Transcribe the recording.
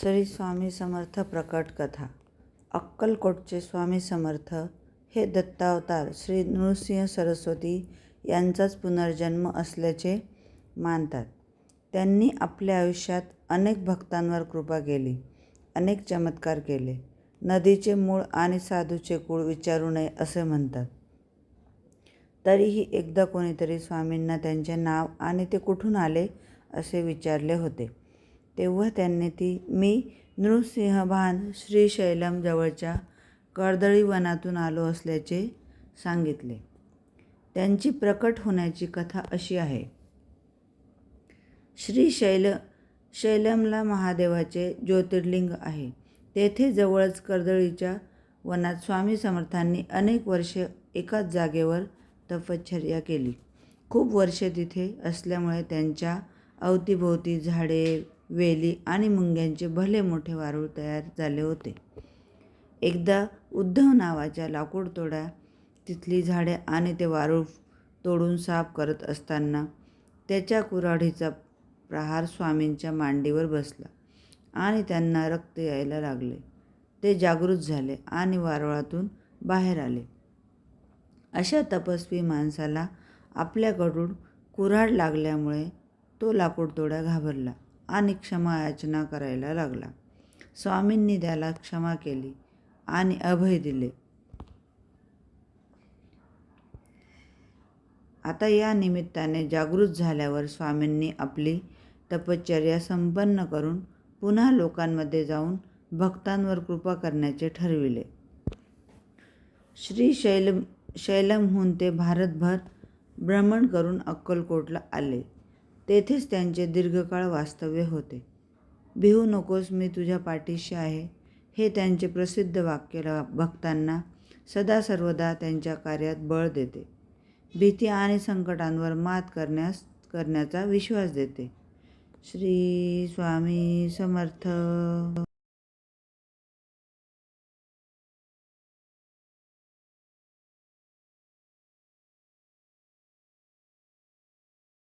श्री स्वामी समर्थ प्रकट कथा. अक्कलकोटचे स्वामी समर्थ हे दत्तावतार श्री नृसिंह सरस्वती यांचाच पुनर्जन्म असल्याचे मानतात. त्यांनी आपल्या आयुष्यात अनेक भक्तांवर कृपा केली अनेक चमत्कार केले. नदीचे मूळ आणि साधूचे कुळ विचारू नये असे म्हणतात. तरीही एकदा कोणीतरी स्वामींना त्यांचे नाव आणि ते कुठून आले असे विचारले होते. तेव्हा त्यांनी ती मी नृसिंहभान श्रीशैलम जवळच्या कर्दळी वनातून आलो असल्याचे सांगितले. त्यांची प्रकट होण्याची कथा अशी आहे. श्रीशैल शैलमला महादेवाचे ज्योतिर्लिंग आहे. तेथे जवळच कर्दळीच्या वनात स्वामी समर्थांनी अनेक वर्षे एकाच जागेवर तपश्चर्या केली. खूप वर्षे तिथे असल्यामुळे त्यांच्या अवतीभोवती झाडे वेली आणि मुंग्यांचे भले मोठे वारूळ तयार झाले होते. एकदा उद्धव नावाच्या लाकूड तोड्या तिथली झाडे आणि ते वारूळ तोडून साफ करत असताना त्याच्या कुऱ्हाडीचा प्रहार स्वामींच्या मांडीवर बसला आणि त्यांना रक्त यायला लागले. ते जागृत झाले आणि वारुळातून बाहेर आले. अशा तपस्वी माणसाला आपल्याकडून कुऱ्हाड लागल्यामुळे तो लाकूड घाबरला. आणि क्षमा याचना करायला लागला. स्वामींनी त्याला क्षमा केली आणि अभय दिले. आता या निमित्ताने जागृत झाल्यावर स्वामींनी आपली तपश्चर्या संपन्न करून पुन्हा लोकांमध्ये जाऊन भक्तांवर कृपा करण्याचे ठरविले. श्री शैल शैलमहून ते भारतभर भ्रमण करून अक्कलकोटला आले. तेथेच त्यांचे दीर्घकाळ वास्तव्य होते. भिवू नकोस मी तुझ्या पाठीशी आहे हे त्यांचे प्रसिद्ध वाक्य भक्तांना सदा सर्वदा त्यांच्या कार्यात बळ देते. भीती आणि संकटांवर मात करण्यास करण्याचा विश्वास देते. श्री स्वामी समर्थ.